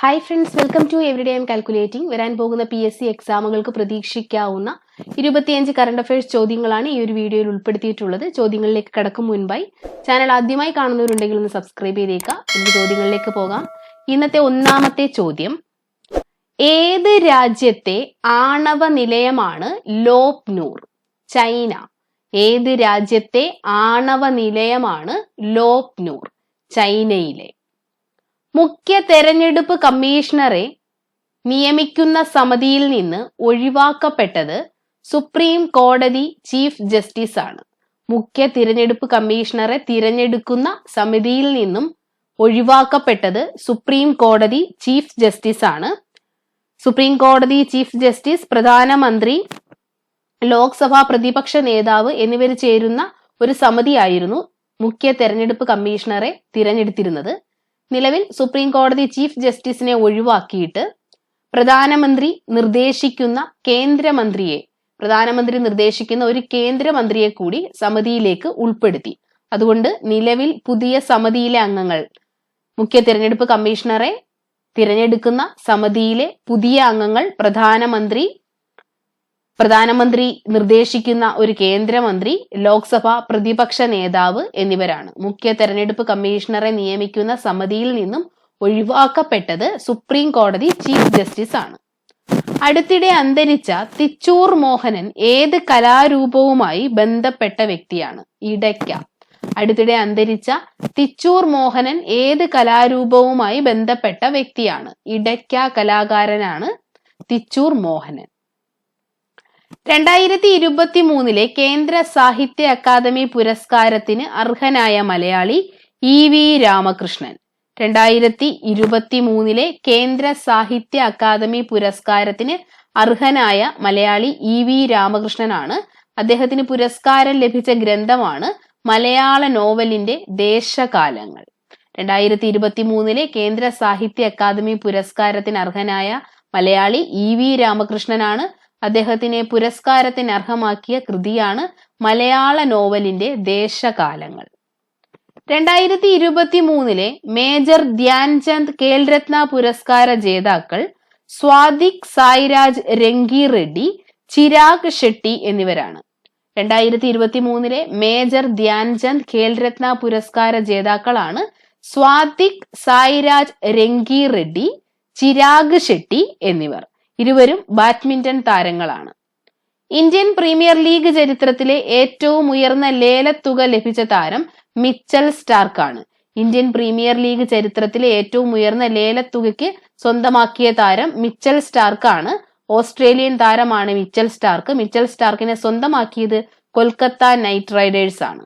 Hi friends welcome to every day M calculating വരാൻ പോകുന്ന P S C എക്സാമുകൾക്ക് പ്രതീക്ഷിക്കാവുന്ന ഇരുപത്തിയഞ്ച് കറണ്ട് അഫയേഴ്സ് ചോദ്യങ്ങളാണ് ഈ ഒരു വീഡിയോയിൽ ഉൾപ്പെടുത്തിയിട്ടുള്ളത്. ചോദ്യങ്ങളിലേക്ക് കടക്കും മുൻപായി ചാനൽ ആദ്യമായി കാണുന്നവരുണ്ടെങ്കിൽ ഒന്ന് സബ്സ്ക്രൈബ് ചെയ്തേക്കാം. നമുക്ക് ചോദ്യങ്ങളിലേക്ക് പോകാം. ഇന്നത്തെ ഒന്നാമത്തെ ചോദ്യം. ഏത് രാജ്യത്തെ ആണവ നിലയമാണ് ലോപ്നൂർ? ചൈന. ഏത് രാജ്യത്തെ ആണവ നിലയമാണ് ലോപ്നൂർ? ചൈനയിലെ. മുഖ്യ തെരഞ്ഞെടുപ്പ് കമ്മീഷണറെ നിയമിക്കുന്ന സമിതിയിൽ നിന്ന് ഒഴിവാക്കപ്പെട്ടത് സുപ്രീം കോടതി ചീഫ് ജസ്റ്റിസ് ആണ് മുഖ്യ തിരഞ്ഞെടുപ്പ് കമ്മീഷണറെ തിരഞ്ഞെടുക്കുന്ന സമിതിയിൽ നിന്നും ഒഴിവാക്കപ്പെട്ടത് സുപ്രീം കോടതി ചീഫ് ജസ്റ്റിസ് ആണ് സുപ്രീം കോടതി ചീഫ് ജസ്റ്റിസ് പ്രധാനമന്ത്രി ലോക്സഭാ പ്രതിപക്ഷ നേതാവ് എന്നിവർ ചേരുന്ന ഒരു സമിതിയായിരുന്നു മുഖ്യ തെരഞ്ഞെടുപ്പ് കമ്മീഷണറെ തിരഞ്ഞെടുത്തിരുന്നത്. നിലവിൽ സുപ്രീം കോടതി ചീഫ് ജസ്റ്റിസിനെ ഒഴിവാക്കിയിട്ട് പ്രധാനമന്ത്രി നിർദ്ദേശിക്കുന്ന കേന്ദ്രമന്ത്രിയെ പ്രധാനമന്ത്രി നിർദ്ദേശിക്കുന്ന ഒരു കേന്ദ്രമന്ത്രിയെ കൂടി സമിതിയിലേക്ക് ഉൾപ്പെടുത്തി. അതുകൊണ്ട് നിലവിൽ പുതിയ സമിതിയിലെ അംഗങ്ങൾ മുഖ്യ തിരഞ്ഞെടുപ്പ് കമ്മീഷണറെ തിരഞ്ഞെടുക്കുന്ന സമിതിയിലെ പുതിയ അംഗങ്ങൾ പ്രധാനമന്ത്രി പ്രധാനമന്ത്രി നിർദ്ദേശിക്കുന്ന ഒരു കേന്ദ്രമന്ത്രി ലോക്സഭ പ്രതിപക്ഷ നേതാവ് എന്നിവരാണ്. മുഖ്യ തെരഞ്ഞെടുപ്പ് കമ്മീഷണറെ നിയമിക്കുന്ന സമിതിയിൽ നിന്നും ഒഴിവാക്കപ്പെട്ടത് സുപ്രീം കോടതി ചീഫ് ജസ്റ്റിസ് ആണ്. അടുത്തിടെ അന്തരിച്ച തിച്ചൂർ മോഹനൻ ഏത് കലാരൂപവുമായി ബന്ധപ്പെട്ട വ്യക്തിയാണ്? ഇടയ്ക്ക. അടുത്തിടെ അന്തരിച്ച തിച്ചൂർ മോഹനൻ ഏത് കലാരൂപവുമായി ബന്ധപ്പെട്ട വ്യക്തിയാണ്? ഇടയ്ക്ക കലാകാരനാണ് തിച്ചൂർ മോഹനൻ. രണ്ടായിരത്തി ഇരുപത്തി മൂന്നിലെ കേന്ദ്ര സാഹിത്യ അക്കാദമി പുരസ്കാരത്തിന് അർഹനായ മലയാളി ഇ വി രാമകൃഷ്ണൻ. രണ്ടായിരത്തി ഇരുപത്തി മൂന്നിലെ കേന്ദ്ര സാഹിത്യ അക്കാദമി പുരസ്കാരത്തിന് അർഹനായ മലയാളി ഇ വി രാമകൃഷ്ണനാണ്. അദ്ദേഹത്തിന് പുരസ്കാരം ലഭിച്ച ഗ്രന്ഥമാണ് മലയാള നോവലിന്റെ ദേശകാലങ്ങൾ. രണ്ടായിരത്തി ഇരുപത്തി മൂന്നിലെ കേന്ദ്ര സാഹിത്യ അക്കാദമി പുരസ്കാരത്തിന് അർഹനായ മലയാളി ഇ വി രാമകൃഷ്ണനാണ്. അദ്ദേഹത്തിനെ പുരസ്കാരത്തിന് അർഹമാക്കിയ കൃതിയാണ് മലയാള നോവലിന്റെ ദേശകാലങ്ങൾ. രണ്ടായിരത്തി ഇരുപത്തി മൂന്നിലെ മേജർ ധ്യാൻചന്ദ് കേൽരത്ന പുരസ്കാര ജേതാക്കൾ സ്വാദിക് സായിരാജ് രംഗി റെഡ്ഡി ചിരാഗ് ഷെട്ടി എന്നിവരാണ്. രണ്ടായിരത്തി ഇരുപത്തി മൂന്നിലെ മേജർ ധ്യാൻചന്ദ് ഖേൽരത്ന പുരസ്കാര ജേതാക്കളാണ് സ്വാദിക് സായിരാജ് രംഗി റെഡ്ഡി ചിരാഗ് ഷെട്ടി എന്നിവർ. ഇരുവരും ബാഡ്മിന്റൺ താരങ്ങളാണ്. ഇന്ത്യൻ പ്രീമിയർ ലീഗ് ചരിത്രത്തിലെ ഏറ്റവും ഉയർന്ന ലേലത്തുക ലഭിച്ച താരം മിച്ചൽ സ്റ്റാർക്കാണ്. ഇന്ത്യൻ പ്രീമിയർ ലീഗ് ചരിത്രത്തിലെ ഏറ്റവും ഉയർന്ന ലേലത്തുകയ്ക്ക് സ്വന്തമാക്കിയ താരം മിച്ചൽ സ്റ്റാർക്കാണ്. ഓസ്ട്രേലിയൻ താരമാണ് മിച്ചൽ സ്റ്റാർക്ക്. മിച്ചൽ സ്റ്റാർക്കിനെ സ്വന്തമാക്കിയത് കൊൽക്കത്ത നൈറ്റ് റൈഡേഴ്സ് ആണ്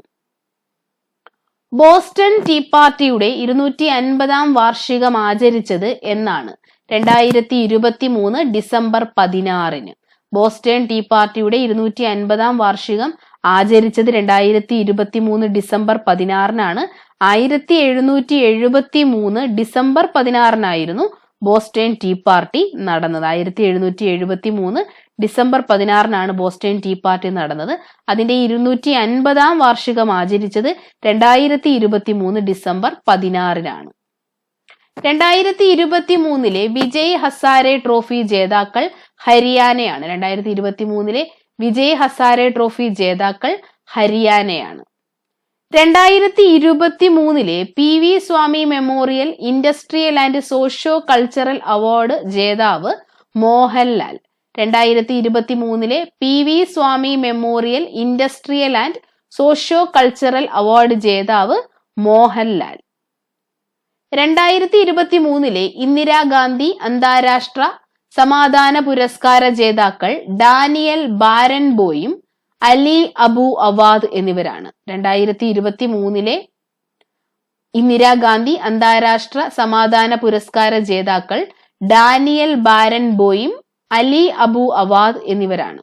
ബോസ്റ്റൺ ടീ പാർട്ടിയുടെ ഇരുന്നൂറ്റി അൻപതാം വാർഷികം ആചരിച്ചത് എന്നാണ്. രണ്ടായിരത്തി ഇരുപത്തി മൂന്ന് ഡിസംബർ പതിനാറിന്. ബോസ്റ്റൺ ടീ പാർട്ടിയുടെ ഇരുന്നൂറ്റി അൻപതാം വാർഷികം ആചരിച്ചത് രണ്ടായിരത്തി ഇരുപത്തി മൂന്ന് ഡിസംബർ പതിനാറിനാണ്. ആയിരത്തി എഴുന്നൂറ്റി എഴുപത്തി മൂന്ന് ഡിസംബർ പതിനാറിനായിരുന്നു ബോസ്റ്റൺ ടീ പാർട്ടി നടന്നത്. ആയിരത്തി എഴുന്നൂറ്റി എഴുപത്തി മൂന്ന് ഡിസംബർ പതിനാറിനാണ് ബോസ്റ്റൺ ടീ പാർട്ടി നടന്നത്. അതിന്റെ ഇരുന്നൂറ്റി അൻപതാം വാർഷികം ആചരിച്ചത് രണ്ടായിരത്തി ഇരുപത്തി മൂന്ന് ഡിസംബർ പതിനാറിനാണ്. രണ്ടായിരത്തി ഇരുപത്തി മൂന്നിലെ വിജയ് ഹസാരെ ട്രോഫി ജേതാക്കൾ ഹരിയാനയാണ്. രണ്ടായിരത്തി ഇരുപത്തി മൂന്നിലെ വിജയ് ഹസാരെ ട്രോഫി ജേതാക്കൾ ഹരിയാനയാണ്. രണ്ടായിരത്തി ഇരുപത്തി മൂന്നിലെ P V Swami memorial industrial and socio cultural award ജേതാവ് മോഹൻലാൽ. രണ്ടായിരത്തി ഇരുപത്തി മൂന്നിലെ P V Swami memorial industrial and socio cultural award ജേതാവ് മോഹൻലാൽ. രണ്ടായിരത്തി ഇരുപത്തി മൂന്നിലെ ഇന്ദിരാഗാന്ധി അന്താരാഷ്ട്ര സമാധാന പുരസ്കാര ജേതാക്കൾ ഡാനിയൽ ബാരൻബോയും അലി അബു അവാദ് എന്നിവരാണ്. രണ്ടായിരത്തി ഇരുപത്തി മൂന്നിലെ ഇന്ദിരാഗാന്ധി അന്താരാഷ്ട്ര സമാധാന പുരസ്കാര ജേതാക്കൾ ഡാനിയൽ ബാരൻബോയും അലി അബു അവാദ് എന്നിവരാണ്.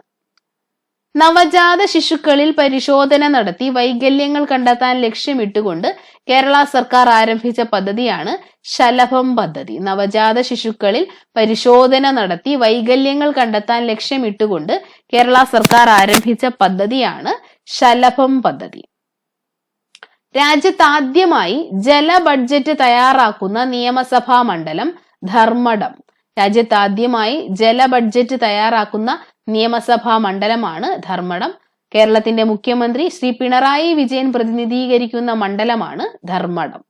നവജാത ശിശുക്കളിൽ പരിശോധന നടത്തി വൈകല്യങ്ങൾ കണ്ടെത്താൻ ലക്ഷ്യമിട്ടുകൊണ്ട് കേരള സർക്കാർ ആരംഭിച്ച പദ്ധതിയാണ് ശലഭം പദ്ധതി. നവജാത ശിശുക്കളിൽ പരിശോധന നടത്തി വൈകല്യങ്ങൾ കണ്ടെത്താൻ ലക്ഷ്യമിട്ടുകൊണ്ട് കേരള സർക്കാർ ആരംഭിച്ച പദ്ധതിയാണ് ശലഭം പദ്ധതി. രാജ്യത്താദ്യമായി ജല ബഡ്ജറ്റ് തയ്യാറാക്കുന്ന നിയമസഭാ മണ്ഡലം ധർമ്മടം. രാജ്യത്ത് ആദ്യമായി ജല ബഡ്ജറ്റ് തയ്യാറാക്കുന്ന നിയമസഭാ മണ്ഡലമാണ് ധർമ്മടം. കേരളത്തിന്റെ മുഖ്യമന്ത്രി ശ്രീ പിണറായി വിജയൻ പ്രതിനിധീകരിക്കുന്ന മണ്ഡലമാണ് ധർമ്മടം.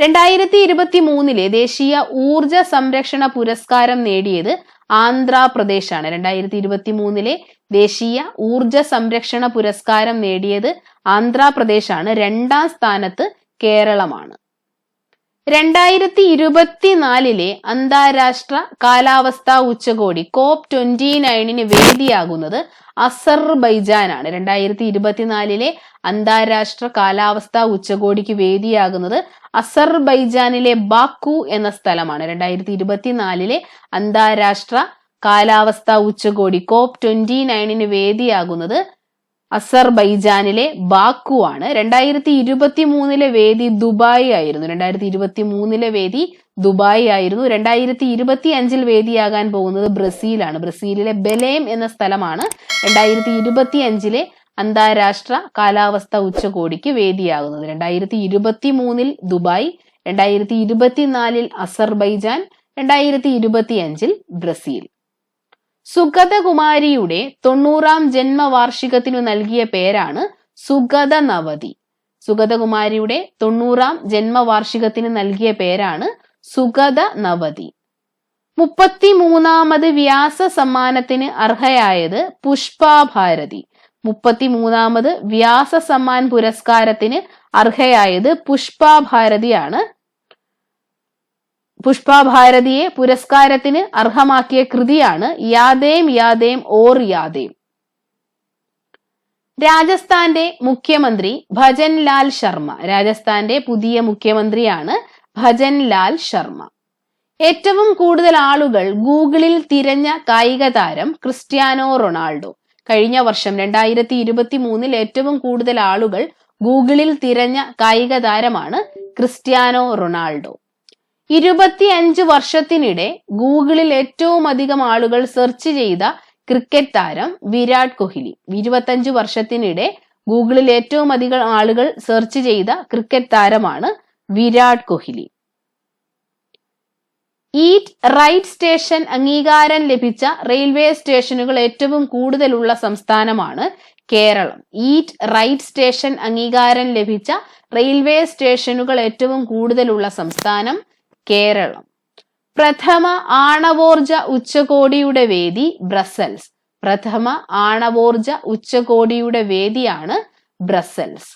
രണ്ടായിരത്തി ഇരുപത്തി മൂന്നിലെ ദേശീയ ഊർജ സംരക്ഷണ പുരസ്കാരം നേടിയത് ആന്ധ്രാപ്രദേശാണ്. രണ്ടായിരത്തി ഇരുപത്തി മൂന്നിലെ ദേശീയ ഊർജ സംരക്ഷണ പുരസ്കാരം നേടിയത് ആന്ധ്രാപ്രദേശാണ്. രണ്ടാം സ്ഥാനത്ത് കേരളമാണ്. രണ്ടായിരത്തി ഇരുപത്തിനാലിലെ അന്താരാഷ്ട്ര കാലാവസ്ഥാ ഉച്ചകോടി കോപ് ട്വന്റി നയനിന് വേദിയാകുന്നത് അസർബൈജാനാണ്. രണ്ടായിരത്തി ഇരുപത്തിനാലിലെ അന്താരാഷ്ട്ര കാലാവസ്ഥാ ഉച്ചകോടിക്ക് വേദിയാകുന്നത് അസർബൈജാനിലെ ബാക്കു എന്ന സ്ഥലമാണ്. രണ്ടായിരത്തി ഇരുപത്തിനാലിലെ അന്താരാഷ്ട്ര കാലാവസ്ഥാ ഉച്ചകോടി കോപ് ട്വന്റി നയനിന് വേദിയാകുന്നത് അസർബൈജാനിലെ ബാക്കു ആണ് രണ്ടായിരത്തി ഇരുപത്തി മൂന്നിലെ വേദി ദുബായ് ആയിരുന്നു. രണ്ടായിരത്തി ഇരുപത്തി മൂന്നിലെ വേദി ദുബായ് ആയിരുന്നു. രണ്ടായിരത്തി ഇരുപത്തി അഞ്ചിൽ വേദിയാകാൻ പോകുന്നത് ബ്രസീലാണ്. ബ്രസീലിലെ ബെലേം എന്ന സ്ഥലമാണ് രണ്ടായിരത്തി ഇരുപത്തി അഞ്ചിലെ അന്താരാഷ്ട്ര കാലാവസ്ഥ ഉച്ചകോടിക്ക് വേദിയാകുന്നത്. രണ്ടായിരത്തി ഇരുപത്തി മൂന്നിൽ ദുബായ് രണ്ടായിരത്തി ഇരുപത്തിനാലിൽ അസർബൈജാൻ രണ്ടായിരത്തി ഇരുപത്തി അഞ്ചിൽ ബ്രസീൽ. സുഗതകുമാരിയുടെ തൊണ്ണൂറാം ജന്മവാർഷികത്തിനു നൽകിയ പേരാണ് സുഗത നവതി സുഗതകുമാരിയുടെ തൊണ്ണൂറാം ജന്മവാർഷികത്തിന് നൽകിയ പേരാണ് സുഗത നവതി മുപ്പത്തിമൂന്നാമത് വ്യാസ സമ്മാനത്തിന് അർഹയായത് പുഷ്പാഭാരതി. മുപ്പത്തിമൂന്നാമത് വ്യാസ സമ്മാൻ പുരസ്കാരത്തിന് അർഹയായത് പുഷ്പാഭാരതിയാണ് പുഷ്പാഭാരതിയെ പുരസ്കാരത്തിന് അർഹമാക്കിയ കൃതിയാണ് യാദേം യാദേം ഓർ യാദേം രാജസ്ഥാന്റെ മുഖ്യമന്ത്രി ഭജൻ ലാൽ ശർമ്മ. രാജസ്ഥാന്റെ പുതിയ മുഖ്യമന്ത്രിയാണ് ഭജൻ ലാൽ ശർമ്മ. ഏറ്റവും കൂടുതൽ ആളുകൾ ഗൂഗിളിൽ തിരഞ്ഞ കായിക താരം ക്രിസ്ത്യാനോ റൊണാൾഡോ. കഴിഞ്ഞ വർഷം രണ്ടായിരത്തി ഇരുപത്തി മൂന്നിൽ ഏറ്റവും കൂടുതൽ ആളുകൾ ഗൂഗിളിൽ തിരഞ്ഞ കായിക താരമാണ് ക്രിസ്ത്യാനോ റൊണാൾഡോ. ഇരുപത്തിയഞ്ച് വർഷത്തിനിടെ ഗൂഗിളിൽ ഏറ്റവും അധികം ആളുകൾ സെർച്ച് ചെയ്ത ക്രിക്കറ്റ് താരം വിരാട് കോഹ്ലി. ഇരുപത്തഞ്ച് വർഷത്തിനിടെ ഗൂഗിളിൽ ഏറ്റവും അധികം ആളുകൾ സെർച്ച് ചെയ്ത ക്രിക്കറ്റ് താരമാണ് Virat Kohli. Eat right station അംഗീകാരം ലഭിച്ച റെയിൽവേ സ്റ്റേഷനുകൾ ഏറ്റവും കൂടുതലുള്ള സംസ്ഥാനമാണ് കേരളം. ഈറ്റ് റൈറ്റ് സ്റ്റേഷൻ അംഗീകാരം ലഭിച്ച റെയിൽവേ സ്റ്റേഷനുകൾ ഏറ്റവും കൂടുതലുള്ള സംസ്ഥാനം കേരളം. പ്രഥമ ആണവോർജ ഉച്ചകോടിയുടെ വേദി ബ്രസൽസ്. പ്രഥമ ആണവോർജ ഉച്ചകോടിയുടെ വേദിയാണ് ബ്രസൽസ്.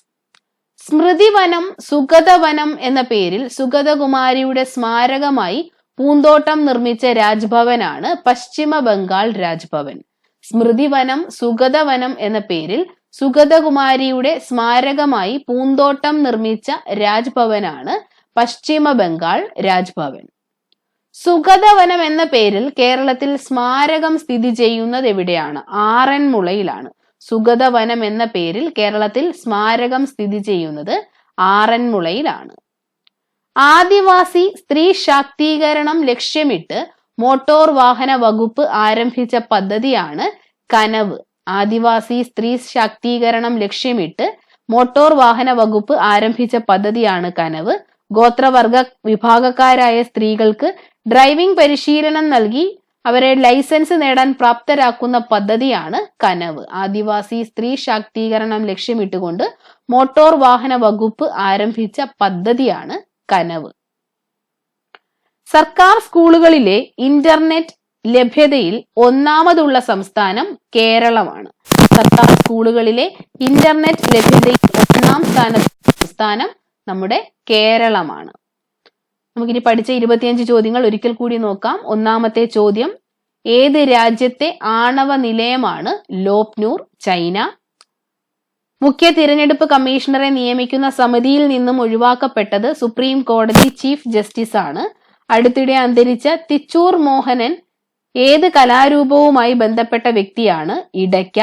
സ്മൃതിവനം സുഗതവനം എന്ന പേരിൽ സുഗതകുമാരിയുടെ സ്മാരകമായി പൂന്തോട്ടം നിർമ്മിച്ച രാജ്ഭവനാണ് പശ്ചിമ ബംഗാൾ രാജ്ഭവൻ. സ്മൃതിവനം സുഗതവനം എന്ന പേരിൽ സുഗതകുമാരിയുടെ സ്മാരകമായി പൂന്തോട്ടം നിർമ്മിച്ച രാജ്ഭവനാണ് പശ്ചിമ ബംഗാൾ രാജ്ഭവൻ. സുഗതവനം എന്ന പേരിൽ കേരളത്തിൽ സ്മാരകം സ്ഥിതി ചെയ്യുന്നത് എവിടെയാണ്? ആറന്മുളയിലാണ്. സുഗതവനം എന്ന പേരിൽ കേരളത്തിൽ സ്മാരകം സ്ഥിതി ചെയ്യുന്നത് ആറന്മുളയിലാണ്. ആദിവാസി സ്ത്രീ ശാക്തീകരണം ലക്ഷ്യമിട്ട് മോട്ടോർ വാഹന വകുപ്പ് ആരംഭിച്ച പദ്ധതിയാണ് കനവ്. ആദിവാസി സ്ത്രീ ശാക്തീകരണം ലക്ഷ്യമിട്ട് മോട്ടോർ വാഹന വകുപ്പ് ആരംഭിച്ച പദ്ധതിയാണ് കനവ്. ഗോത്രവർഗ വിഭാഗക്കാരായ സ്ത്രീകൾക്ക് ഡ്രൈവിംഗ് പരിശീലനം നൽകി അവരെ ലൈസൻസ് നേടാൻ പ്രാപ്തരാക്കുന്ന പദ്ധതിയാണ് കനവ്. ആദിവാസി സ്ത്രീ ശാക്തീകരണം ലക്ഷ്യമിട്ടുകൊണ്ട് മോട്ടോർ വാഹന വകുപ്പ് ആരംഭിച്ച പദ്ധതിയാണ് കനവ്. സർക്കാർ സ്കൂളുകളിലെ ഇന്റർനെറ്റ് ലഭ്യതയിൽ ഒന്നാമതുള്ള സംസ്ഥാനം കേരളമാണ്. സർക്കാർ സ്കൂളുകളിലെ ഇന്റർനെറ്റ് ലഭ്യതയിൽ ഒന്നാം സ്ഥാനത്ത് സംസ്ഥാനം നമ്മുടെ കേരളമാണ്. നമുക്കിനി പഠിച്ച ഇരുപത്തിയഞ്ച് ചോദ്യങ്ങൾ ഒരിക്കൽ കൂടി നോക്കാം. ഒന്നാമത്തെ ചോദ്യം ഏത് രാജ്യത്തെ ആണവ നിലയമാണ് ലോപ്നൂർ ചൈന? മുഖ്യ തിരഞ്ഞെടുപ്പ് കമ്മീഷണറെ നിയമിക്കുന്ന സമിതിയിൽ നിന്നും ഒഴിവാക്കപ്പെട്ടത് സുപ്രീം കോടതി ചീഫ് ജസ്റ്റിസ് ആണ് അടുത്തിടെ അന്തരിച്ച തിച്ചൂർ മോഹനൻ ഏത് കലാരൂപവുമായി ബന്ധപ്പെട്ട വ്യക്തിയാണ്? ഇടയ്ക്ക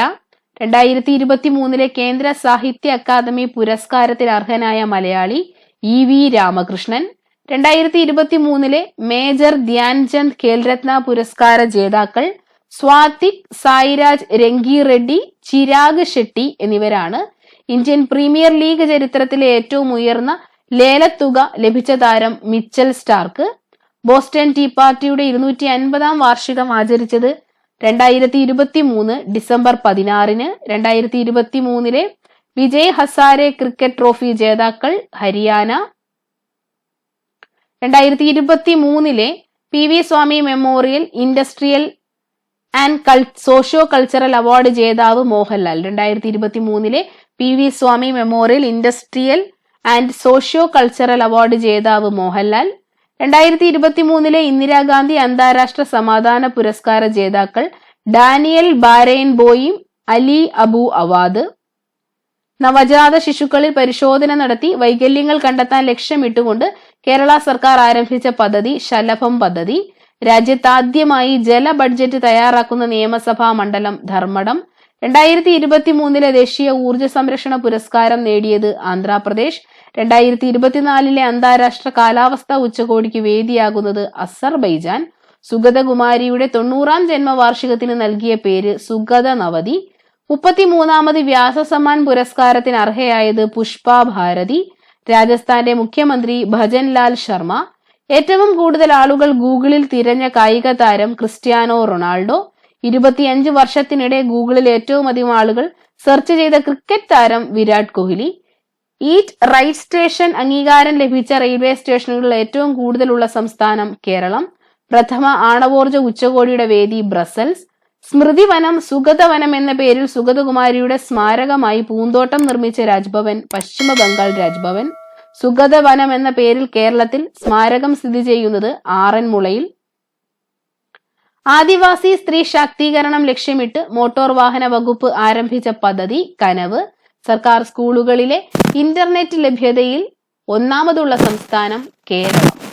രണ്ടായിരത്തി ഇരുപത്തി മൂന്നിലെ കേന്ദ്ര സാഹിത്യ അക്കാദമി പുരസ്കാരത്തിന് അർഹനായ മലയാളി ഇ വി രാമകൃഷ്ണൻ രണ്ടായിരത്തി ഇരുപത്തി മൂന്നിലെ മേജർ ധ്യാൻചന്ദ് ഖേൽരത്ന പുരസ്കാര ജേതാക്കൾ സ്വാതിക് സായിരാജ് രംഗി റെഡ്ഡി ചിരാഗ് ഷെട്ടി എന്നിവരാണ് ഇന്ത്യൻ പ്രീമിയർ ലീഗ് ചരിത്രത്തിലെ ഏറ്റവും ഉയർന്ന ലേലത്തുക ലഭിച്ച താരം മിച്ചൽ സ്റ്റാർക്ക്. ബോസ്റ്റൺ ടീ പാർട്ടിയുടെ ഇരുന്നൂറ്റി അൻപതാം വാർഷികം ആചരിച്ചത് രണ്ടായിരത്തി ഇരുപത്തി മൂന്ന് ഡിസംബർ പതിനാറിന് രണ്ടായിരത്തി ഇരുപത്തി മൂന്നിലെ വിജയ് ഹസാരെ ക്രിക്കറ്റ് ട്രോഫി ജേതാക്കൾ ഹരിയാന. രണ്ടായിരത്തി ഇരുപത്തി മൂന്നിലെ P V Swami memorial industrial and cul socio cultural award ജേതാവ് മോഹൻലാൽ. രണ്ടായിരത്തി ഇരുപത്തി മൂന്നിലെ P V Swami memorial industrial and socio cultural award ജേതാവ് മോഹൻലാൽ. രണ്ടായിരത്തി ഇരുപത്തി മൂന്നിലെ ഇന്ദിരാഗാന്ധി അന്താരാഷ്ട്ര സമാധാന പുരസ്കാര ജേതാക്കൾ ഡാനിയൽ ബാരൈൻ ബോയും അലി അബു അവാദ്. നവജാത ശിശുക്കളിൽ പരിശോധന നടത്തി വൈകല്യങ്ങൾ കണ്ടെത്താൻ ലക്ഷ്യമിട്ടുകൊണ്ട് കേരള സർക്കാർ ആരംഭിച്ച പദ്ധതി ശലഭം പദ്ധതി. രാജ്യത്താദ്യമായി ജല ബഡ്ജറ്റ് തയ്യാറാക്കുന്ന നിയമസഭാ മണ്ഡലം ധർമ്മടം. രണ്ടായിരത്തി ഇരുപത്തി മൂന്നിലെ ദേശീയ ഊർജ സംരക്ഷണ പുരസ്കാരം നേടിയത് ആന്ധ്രാപ്രദേശ്. രണ്ടായിരത്തി ഇരുപത്തിനാലിലെ അന്താരാഷ്ട്ര കാലാവസ്ഥാ ഉച്ചകോടിക്ക് വേദിയാകുന്നത് അസർബൈജാൻ. സുഗതകുമാരിയുടെ തൊണ്ണൂറാം ജന്മവാർഷികത്തിന് നൽകിയ പേര് സുഗത നവതി. മുപ്പത്തിമൂന്നാമത് വ്യാസസമ്മാൻ പുരസ്കാരത്തിന് അർഹയായത് പുഷ്പ ഭാരതി. രാജസ്ഥാന്റെ മുഖ്യമന്ത്രി ഭജൻലാൽ ശർമ്മ. ഏറ്റവും കൂടുതൽ ആളുകൾ ഗൂഗിളിൽ തിരഞ്ഞ കായിക താരം ക്രിസ്ത്യാനോ റൊണാൾഡോ. ഇരുപത്തിയഞ്ച് വർഷത്തിനിടെ ഗൂഗിളിൽ ഏറ്റവും അധികം ആളുകൾ സെർച്ച് ചെയ്ത ക്രിക്കറ്റ് താരം Virat Kohli. Eat right station അംഗീകാരം ലഭിച്ച റെയിൽവേ സ്റ്റേഷനുകളിൽ ഏറ്റവും കൂടുതലുള്ള സംസ്ഥാനം കേരളം. പ്രഥമ ആണവോർജ ഉച്ചകോടിയുടെ വേദി ബ്രസൽസ്. സ്മൃതിവനം സുഗതവനം എന്ന പേരിൽ സുഗതകുമാരിയുടെ സ്മാരകമായി പൂന്തോട്ടം നിർമ്മിച്ച രാജ്ഭവൻ പശ്ചിമ ബംഗാൾ രാജ്ഭവൻ. സുഗതവനം എന്ന പേരിൽ കേരളത്തിൽ സ്മാരകം സ്ഥിതി ചെയ്യുന്നത് ആറന്മുളയിൽ. ആദിവാസി സ്ത്രീ ശാക്തീകരണം ലക്ഷ്യമിട്ട് മോട്ടോർ വാഹന വകുപ്പ് ആരംഭിച്ച പദ്ധതി കനവ്. സർക്കാർ സ്കൂളുകളിലെ ഇന്റർനെറ്റ് ലഭ്യതയിൽ ഒന്നാമതുള്ള സംസ്ഥാനം കേരളം.